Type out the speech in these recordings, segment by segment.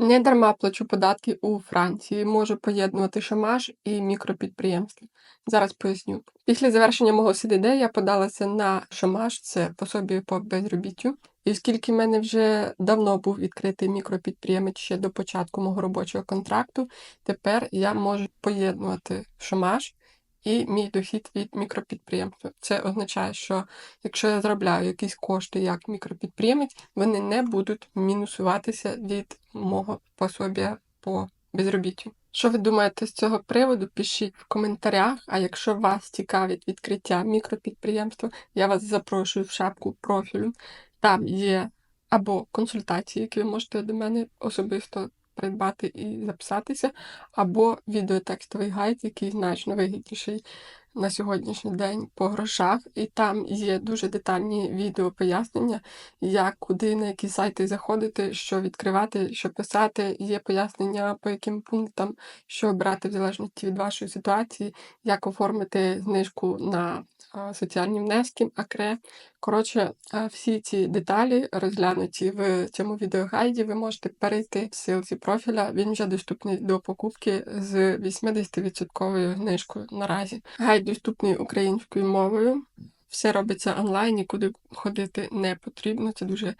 Не дарма плачу податки у Франції, можу поєднувати шомаж і мікропідприємство. Зараз поясню. Після завершення мого СДД я подалася на шомаж, це пособі по безробіттю. І оскільки в мене вже давно був відкритий мікропідприємець ще до початку мого робочого контракту, тепер я можу поєднувати шомаж і мій дохід від мікропідприємства. Це означає, що якщо я заробляю якісь кошти як мікропідприємець, вони не будуть мінусуватися від мого пособія по безробіттю. Що ви думаєте з цього приводу? Пишіть в коментарях. А якщо вас цікавить відкриття мікропідприємства, я вас запрошую в шапку профілю. Там є або консультації, які ви можете до мене особисто придбати і записатися, або відеотекстовий гайд, який значно вигідніший на сьогоднішній день по грошах. І там є дуже детальні відео пояснення, як куди, на які сайти заходити, що відкривати, що писати. Є пояснення, по яким пунктам, що брати в залежності від вашої ситуації, як оформити знижку на соціальні внески, акре. Коротше, всі ці деталі розглянуті в цьому відеогайді. Ви можете перейти в ссылці профіля. Він вже доступний до покупки з 80% знижкою наразі. Гайд доступний українською мовою. Все робиться онлайн, нікуди ходити не потрібно. Це дуже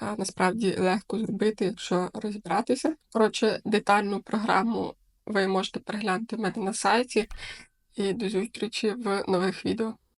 насправді легко зробити, якщо розібратися. Коротше, детальну програму ви можете переглянути в мене на сайті. І до зустрічі в нових відео.